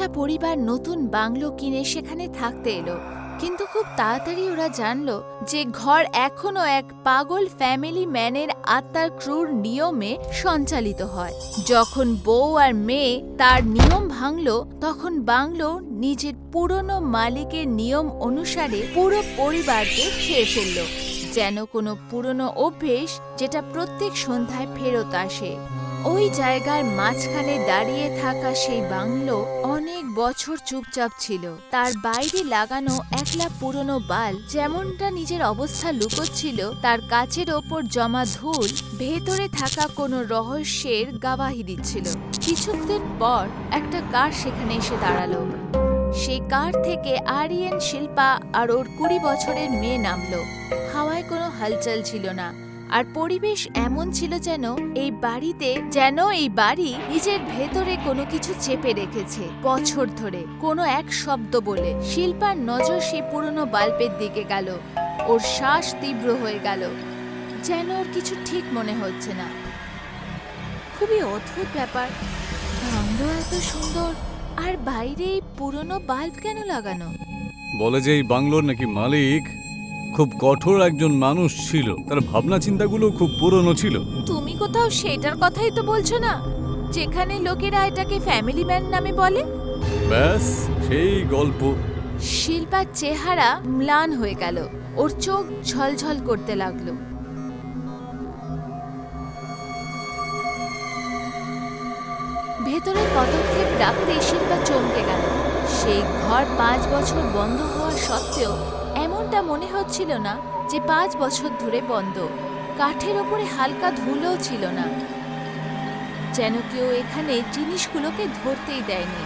একটা পরিবার নতুন বাংলো কিনে সেখানে থাকতে এলো। কিন্তু খুব তাড়াতাড়ি ওরা জানলো যে ঘর এখনও এক পাগল ফ্যামিলি ম্যানের আত্মার ক্রুর নিয়মে সঞ্চালিত হয়। যখন বউ আর মেয়ে তার নিয়ম ভাঙলো, তখন বাংলো নিজের পুরনো মালিকের নিয়ম অনুসারে পুরো পরিবারকে খেয়ে ফেলল। যেন কোনো পুরনো অভ্যেস যেটা প্রত্যেক সন্ধ্যায় ফেরত আসে। ওই জায়গার মাঝখানে দাঁড়িয়ে থাকা সেই বাংলো অনেক বছর চুপচাপ ছিল। তার বাইরে লাগানো একলা পুরনো বাল যেমনটা নিজের অবস্থা লুকোচ্ছিল, তার কাচের ওপর জমা ধুল, ভেতরে থাকা কোনো রহস্যের গাবাহি দিচ্ছিল। কিছুদিন পর একটা কার সেখানে এসে দাঁড়াল। সেই কার থেকে আরিয়ান শিল্পা আর ওর কুড়ি বছরের মেয়ে নামলো। হাওয়ায় কোনো হালচাল ছিল না। আর পরিবেশ এমন ছিল যেন এই বাড়িতে, যেন এই বাড়ি নিজের ভেতরে কোনো কিছু চেপে রেখেছে। বছর ধরে, কোনো এক শব্দ বলে শিল্পার নজর সেই পুরনো বাল্বের দিকে গেল। ওর শ্বাস তীব্র হয়ে গেল। যেন ওর কিছু ঠিক মনে হচ্ছে না। খুবই অদ্ভুত ব্যাপার। বাংলো এত সুন্দর, আর বাইরে এই পুরনো বাল্ব কেন লাগানো? বলে যে এই বাংলোর নাকি মালিক। খুব কঠোর একজন মানুষ ছিল। তার ভাবনা চিন্তাগুলো খুব পুরনো ছিল। তুমি কোথাও সেটার কথাই তো বলছো না? যেখানে লোকেরা এটাকে ফ্যামিলি ম্যান নামে বলে? ব্যাস সেই গল্প। শিল্পার চেহারা ম্লান হয়ে গেল। ওর চোখ ঝলঝল করতে লাগল। ভেতরে পদক্ষেপ ডাকতে শিল্পা চমকে গেল। সেই ঘর পাঁচ বছর বন্ধ হওয়া সত্ত্বেও এমনটা মনে হচ্ছিল না যে পাঁচ বছর ধরে বন্ধ। কাঠের ওপরে হালকা ধুলোও ছিল না। যেন কেউ এখানে জিনিসগুলোকে ধরতেই দেয়নি।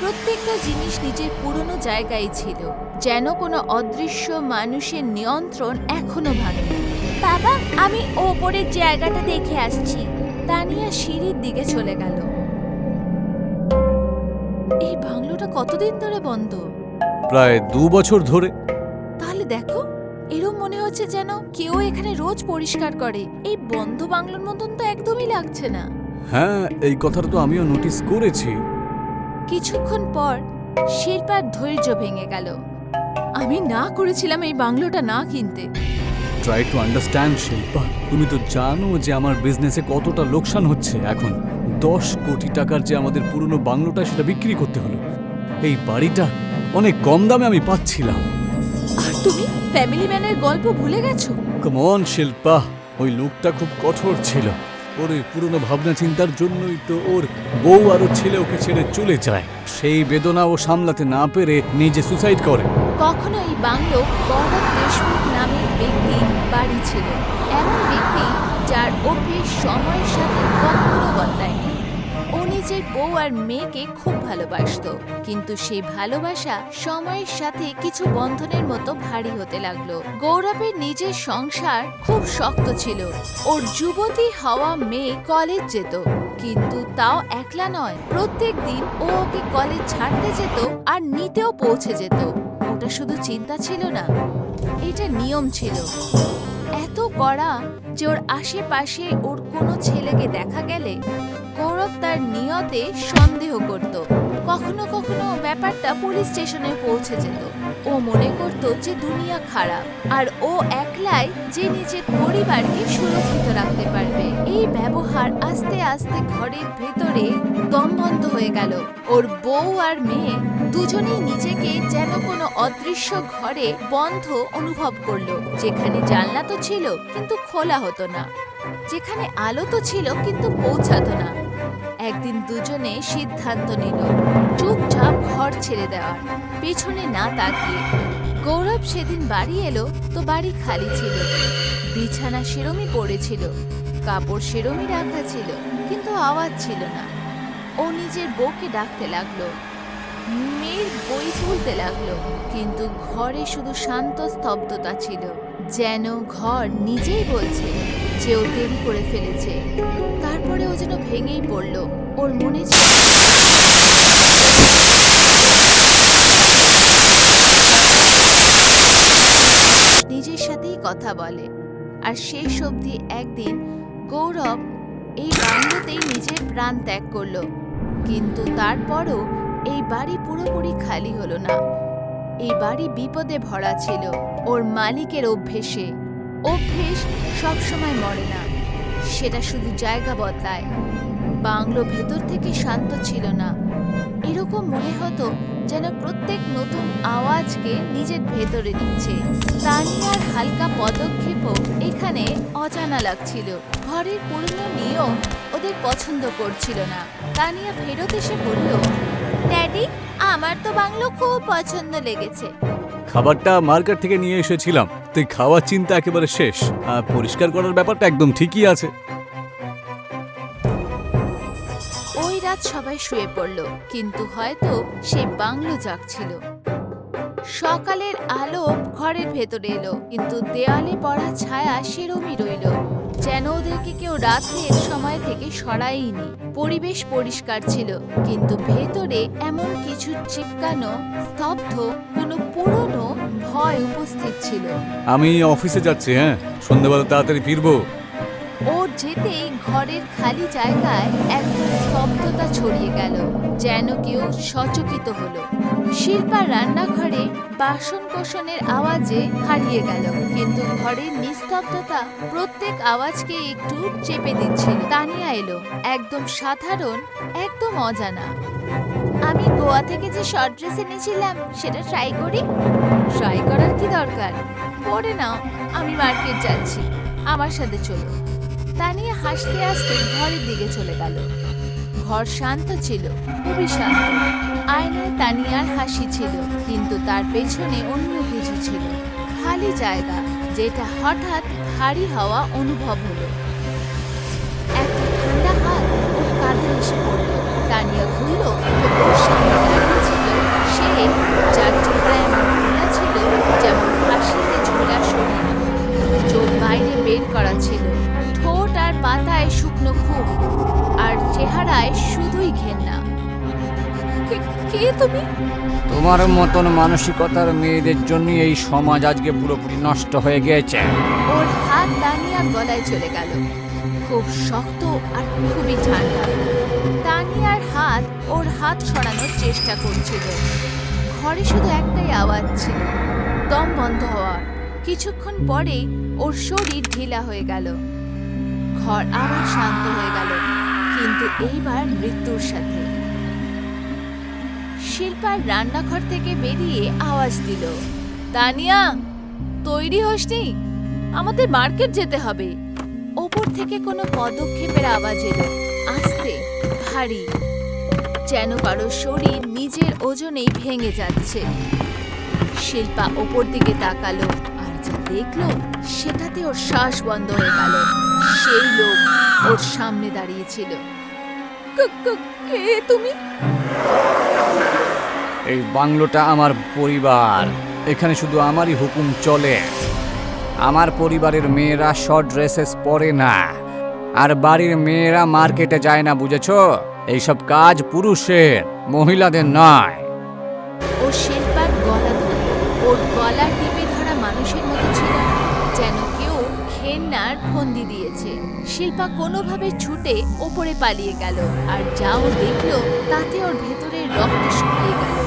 প্রত্যেকটা জিনিস নিজের পুরনো জায়গায় ছিল। যেন কোনো অদৃশ্য মানুষের নিয়ন্ত্রণ এখনও ভাঙেনি। বাবা, আমি ওপরের জায়গাটা দেখে আসছি। তানিয়া সিঁড়ির দিকে চলে গেল। এই বাংলোটা কতদিন ধরে বন্ধ? প্রায় দু বছর ধরে। মনে হচ্ছে যেন কেউ এখানে রোজ পরিষ্কার করে। এই বন্ধ বাংলোর মতন তো একদমই লাগছে না। হ্যাঁ এই কথাটা তো আমিও নোটিস করেছি। কিছুক্ষণ পর শিল্পার ধৈর্য ভেঙে গেল। আমি না করেছিলাম এই বাংলোটা না কিনতে। Try to understand Shilpa. তুমি তো জানো যে আমার বিজনেসে কতটা লোকসান হচ্ছে এখন। দশ কোটি টাকার যে আমাদের পুরনো বাংলোটা সেটা বিক্রি করতে হলো। এই বাড়িটা অনেক কম দামে আমি পাচ্ছিলাম। তুমি ফ্যামিলি ম্যানের গল্প ভুলে গেছো? কমন শিল্পা ওই লোকটা খুব কঠোর ছিল। ওর ওই পুরনো ভাবনা চিন্তার জন্যই তো ওর বউ আর ছেলে ওকে ছেড়ে চলে যায়। সেই বেদনা ও সামলাতে না পেরে নিজে সুসাইড করে। কখনো এই বাংলো গৌরব দেশমুখ নামের ব্যক্তির বাড়ি ছিল। এমন ব্যক্তি যার অভ্যেস সময়ের সাথে কখনো বদলায়নি। ও নিজের বউ আর মেয়েকে খুব ভালোবাসতো। কিন্তু সেই ভালোবাসা সময়ের সাথে কিছু বন্ধনের মতো ভারী হতে লাগল। গৌরবের নিজের সংসার খুব শক্ত ছিল। ওর যুবতী হওয়া মেয়ে কলেজ যেত। কিন্তু তাও একলা নয়। প্রত্যেক দিন ও ওকে কলেজ ছাড়তে যেত আর নিতেও পৌঁছে যেত। ওটা শুধু চিন্তা ছিল না, এটা নিয়ম ছিল। এত কড়া যে ওর আশেপাশে ওর কোনো ছেলেকে দেখা গেলে গৌরব তার নিয়তে সন্দেহ করত। কখনো কখনো ব্যাপারটা পুলিশ স্টেশনে পৌঁছে যেত। ও মনে করত যে দুনিয়া খারাপ, আর ও একলাই যে নিজের পরিবারকে সুরক্ষিত রাখতে পারবে। এই ব্যবহার আস্তে আস্তে ঘরের ভেতরে দমবন্ধ হয়ে গেল। ওর বউ আর মেয়ে দুজনেই নিজেকে যেন কোনো অদৃশ্য ঘরে বন্ধ অনুভব করল। যেখানে জানলা তো ছিল, কিন্তু খোলা হতো না। যেখানে আলো তো ছিল, কিন্তু পৌঁছাতো না। একদিন দুজনে সিদ্ধান্ত নিল, চুপচাপ ঘর ছেড়ে দেওয়ার। পেছনে না তাকিয়ে। গৌরব সেদিন বাড়ি এলো, তো বাড়ি খালি ছিল। বিছানা সেরমই পড়েছিল, কাপড় সেরমই রাখা ছিল, কিন্তু আওয়াজ ছিল না। ও নিজের বউকে ডাকতে লাগল, মেয়ের বই তুলতে লাগল, কিন্তু ঘরে শুধু শান্ত স্তব্ধতা ছিল। যেন ঘর নিজেই বলছে যে ও দেরি করে ফেলেছে। তারপরে ও যেন ভেঙেই পড়ল। ওর মনে নিজের সাথেই কথা বলে। আর শেষ অবধি একদিন গৌরব এই বাংলোতেই নিজের প্রাণ ত্যাগ করল। কিন্তু তারপরও এই বাড়ি পুরোপুরি খালি হলো না। এই বাড়ি বিপদে ভরা ছিল। ওর মালিকের অভ্যেসে। অভ্যেস সবসময় মরে না। সেটা শুধু জায়গা বদলায়। বাংলো ভেতর থেকে শান্ত ছিল না। এরকম মনে হতো যেন প্রত্যেক নতুন আওয়াজকে নিজের ভেতরে নিচ্ছে। তানিয়ার হালকা পদক্ষেপও এখানে অজানা লাগছিল। ঘরের পুরনো নিয়ম ওদের পছন্দ করছিল না। তানিয়া ফেরত এসে বলল ড্যাডি আমার তো বাংলো খুব পছন্দ লেগেছে। খাবারটা মার্কেট থেকে নিয়ে এসেছিলাম। তুই খাওয়ার চিন্তা একেবারে শেষ। আর পরিষ্কার করার ব্যাপারটা একদম ঠিকই আছে। ওই রাত সবাই শুয়ে পড়ল কিন্তু হয়তো সে বাংলো জাগছিল। সকালের আলো ঘরের ভেতরে এলো, কিন্তু দেয়ালে পড়া ছায়া সেরমই রইল। যেন ওদেরকে কেউ রাতের সময় থেকে সরাইনি পরিবেশ পরিষ্কার ছিল, কিন্তু ভেতরে এমন কিছু চিপকানো, স্তব্ধ, কোনো পুরনো ভয় উপস্থিত ছিল। আমি অফিসে যাচ্ছি হ্যাঁ? সন্ধ্যাবেলা তাড়াতাড়ি ফিরবো। ওর যেতেই ঘরের খালি জায়গায় একটা স্তব্ধতা ছড়িয়ে গেল, যেন কেউ সচকিত হলো। শিল্পা রান্নাঘরে বাসন কোষণের আওয়াজে হারিয়ে গেল, কিন্তু ঘরের নিস্তব্ধতা প্রত্যেক আওয়াজকে একটু চেপে দিচ্ছিল। তানিয়া এলো, একদম সাধারণ, একদম অজানা। আমি গোয়া থেকে যে শর্ট ড্রেস এনেছিলাম, সেটা ট্রাই করি? ট্রাই করার কি দরকার? পরে নাও, আমি মার্কেট যাচ্ছি, আমার সাথে চলো। তানিয়া হাসতে হাসতে ঘরের দিকে চলে গেল। ঘর শান্ত ছিল খুবই শান্ত আয়নায় তানিয়ার হাসি ছিল, কিন্তু তার পেছনে অন্য কিছু ছিল। খালি জায়গা, যেটা হঠাৎ ভারী হওয়া অনুভব হলো। একটা ঠান্ডা হাত ওর কাঁধে এসে পড়ল। তো ছিল। সে যার চেহারা এমন খোলা ছিল যেমন ফাঁসিতে ঝোলা শরীর। চোখ বাইরে বের করা ছিল। পাতায় শুকনো খুব আর চেহারায় শুধুই ঘেন্না। কে- তুমি? তোমার মতন মানসিকতার মেয়েদের জন্য এই সমাজ আজকে পুরোপুরি নষ্ট হয়ে গিয়েছে। ওর হাত তানিয়া গলায় চলে গেল। খুব শক্ত আর খুবই ঠান্ডা। তানিয়ার হাত ওর হাত সরানোর চেষ্টা করছিল। ঘরে শুধু একটাই আওয়াজ ছিল দম বন্ধ হওয়ার। কিছুক্ষণ পরে ওর শরীর ঢিলা হয়ে গেল। ঘর আবার শান্ত হয়ে গেল, কিন্তু এইবার মৃত্যুর সাথে। শিল্পার রান্নাঘর থেকে বেরিয়ে আওয়াজ দিল তানিয়া তৈরি হসনি আমাদের মার্কেট যেতে হবে। ওপর থেকে কোনো পদক্ষেপের আওয়াজ এলো, আস্তে, ভারী, যেন কারও শরীর নিজের ওজনেই ভেঙে যাচ্ছে। শিল্পা ওপর দিকে তাকালো, আর যা দেখল সেটাতে ওর শ্বাস বন্ধ হয়ে গেল। সেই লোক ওর সামনে দাঁড়িয়েছিল ক- তুমি? এই বাংলোটা আমার পরিবার। এখানে শুধু আমারই হুকুম চলে। আমার পরিবারের মেয়েরা শর্ট ড্রেসেস পরে না। আর বাড়ির মেয়েরা মার্কেটে যায় না, বুঝেছ? এইসব কাজ পুরুষের, মহিলাদের নয়। ঘেন্নার ফন্দি দিয়েছে। শিল্পা কোনোভাবে ছুটে ওপরে পালিয়ে গেল, আর যা ও দেখল তাতে ওর ভেতরের রক্ত শুকিয়ে গেল।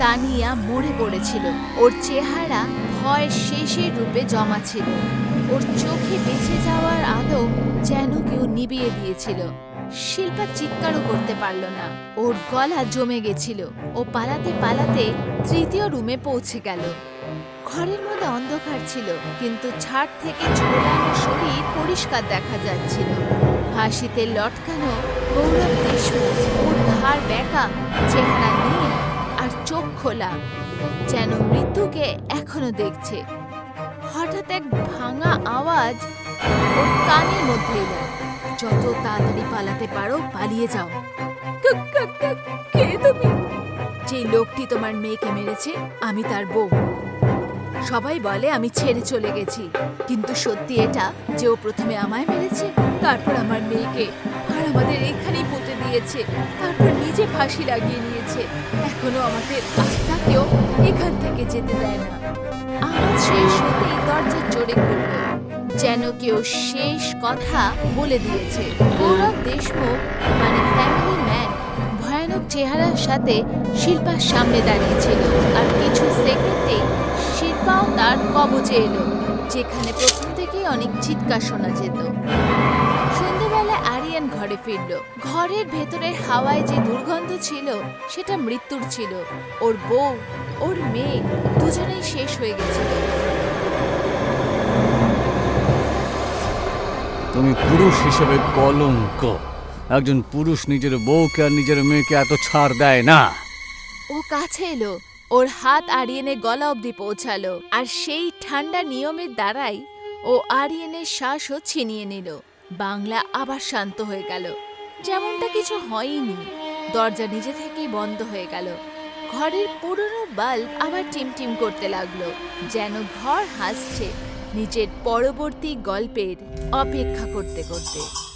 তানিয়া মরে পড়েছিল। ওর চেহারা ভয় শেষের রূপে জমা ছিল। ওর চোখে বেঁচে যাওয়ার আলো যেন কেউ নিবিয়ে দিয়েছিল। শিল্পা চিৎকারও করতে পারল না। ওর গলা জমে গেছিল। ও পালাতে পালাতে তৃতীয় রুমে পৌঁছে গেল। ঘরের মধ্যে অন্ধকার ছিল, কিন্তু ছাদ থেকে ঝোলানো শরীর পরিষ্কার দেখা যাচ্ছিল। হাসিতে লটকানো গৌরব দেশমুখ বেঁকা, চেহারা নীল আর চোখ খোলা, যেন মৃত্যুকে এখনও দেখছে। হঠাৎ এক ভাঙা আওয়াজ ওর কানের মধ্যে এলো। যত তাড়াতাড়ি পালাতে পারো, পালিয়ে যাও। কে তুমি? যে লোকটি তোমার মেয়েকে মেরেছে, আমি তার বউ। সবাই বলে আমি ছেড়ে চলে গেছি। কিন্তু সত্যি এটা যে ও প্রথমে আমায় মেরেছে, তারপর আমার মেয়েকে আর আমাদের এখানেই পুঁতে দিয়েছে, তারপর নিজে ফাঁসি লাগিয়ে নিয়েছে। এখনও আমাদের আত্মাকেও এখান থেকে যেতে দেয় না। আওয়াজ শেষ হতেই দরজা জোরে খুলল যেন কেউ শেষ কথা বলে দিয়েছে। গৌরব দেশমুখ মানে ফ্যামিলি ম্যান ভয়ানক চেহারার সাথে শিল্পার সামনে দাঁড়িয়েছিল আর কিছু সেকেন্ডেই শিল্পাও তার কবজে এলো যেখানে প্রথম থেকেই অনেক চিৎকার শোনা যেত। সন্ধ্যেবেলা আরিয়ান ঘরে ফিরল। ঘরের ভেতরের হাওয়ায় যে দুর্গন্ধ ছিল সেটা মৃত্যুর ছিল। ওর বউ ওর মেয়ে দুজনেই শেষ হয়ে গেছিল। তুমি পুরুষ হিসেবে কলঙ্ক। একজন পুরুষ নিজের বউকে আর নিজের মেয়েকে এত ছাড় দেয় না। ও কাছে এলো ওর হাত আরিয়েনের গলা অবধি পৌঁছালো, আর সেই ঠান্ডা নিয়মের দ্বারাই ও আরিয়েনের শ্বাসও ছিনিয়ে নিল। বাংলা আবার শান্ত হয়ে গেল। যেমনটা কিছু হয়নি, দরজা নিজে থেকেই বন্ধ হয়ে গেল। ঘরের পুরনো বাল্ব আবার টিমটিম করতে লাগল, যেন ঘর হাসছে নিজের পরবর্তী গল্পের অপেক্ষা করতে করতে।